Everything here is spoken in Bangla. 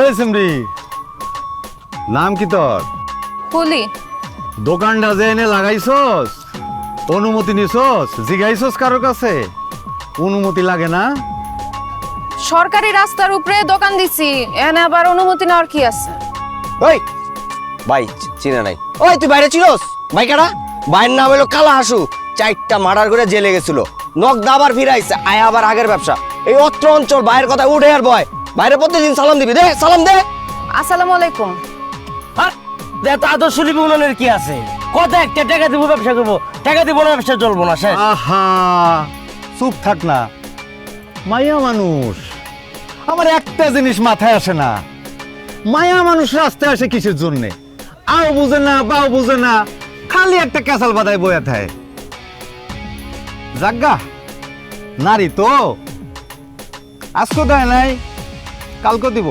এই সিমরি নাম কি তোর? দোকানটা যে এনে লাগাইছস অনুমতি নিছস জিগাইছস কারোর কাছে? অনুমতি লাগে না? সরকারি রাস্তার উপরে দোকান দিছি এনে আবার অনুমতি নেওয়ার কি আছে? ওই ভাই চিনে নাই। ওই তুই বাইরে ছিলস? ভাই কারা? ভাইয়ের নাম হলো কালা হাসু। চারটা মার্ডার করে জেলে গেছিল। নখ আবার ফিরাইছে আয় আবার আগের ব্যবসা। এই অত্র অঞ্চল ভাইয়ের কথা উঠে আর বয় বাইরে প্রতিদিন সালাম দিবি দে সালাম দে। আসসালামু আলাইকুম। আর দেখ আদর্শ কি আছে। কত একটা টাকা দিব ব্যবসা করব। টাকা দিব না ব্যবসা চলবো না শেষ। আহা চুপ থাক না। মায়া মানুষ আমার একটা জিনিস মাথায় আসে না। মায়া মানুষ রাস্তায় আসে কিসের জন্যে? আও বুঝে না বাও বুঝে না খালি একটা ক্যাসাল বাদায় বয়ে থাকে জাগা নারী তো। আজকে দেয় নাই। কালকে দিব।